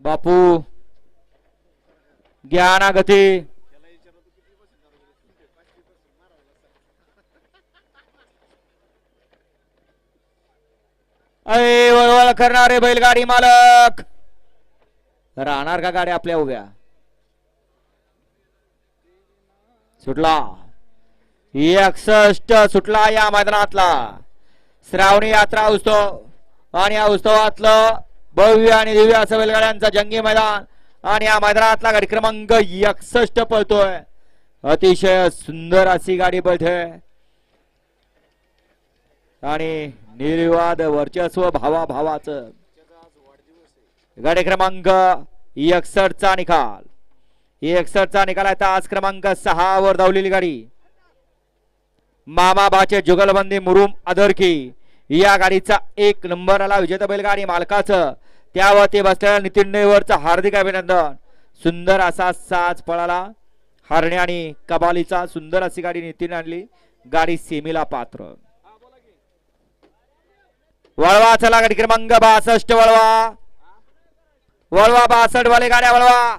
बापू ज्ञानागती गती. वळवळ करणारे बैलगाडी मालक. राहणार का गाडी आपल्या उभ्या? सुटला. एकसष्ट सुटला या मैदानातला. श्रावणी यात्रा उत्सव आणि या उत्सवातलं भव्य आणि दिव्य असं बैलगाड्यांचा जंगी मैदान. आणि या मैदानातला गाडी क्रमांक एकसष्ट पळतोय. अतिशय सुंदर अशी गाडी पळते. आणि निर्वाद वर्चस्व भावा भावाचं गाडी क्रमांक एकसष्ट चा निकाल. एकसष्ट चा निकाल आहे. तास क्रमांक सहा वर धावलेली गाडी. मामाबाचे जुगलबंदी मुरुम अदरकी. या गाडीचा एक नंबर आला विजेता बैलगाडी मालकाचं. त्यावरती बसलेल्या नितीन नेवरचं हार्दिक अभिनंदन. सुंदर असा साज पळाला. हरणे आणि कबालीचा सुंदर अशी गाडी नितीन आणली. गाडी सेमीला पात्र. वळवा चला गाडी क्रमांक बासष्ट वळवा. वळवा बासष्ट वाले गाड्या वळवा.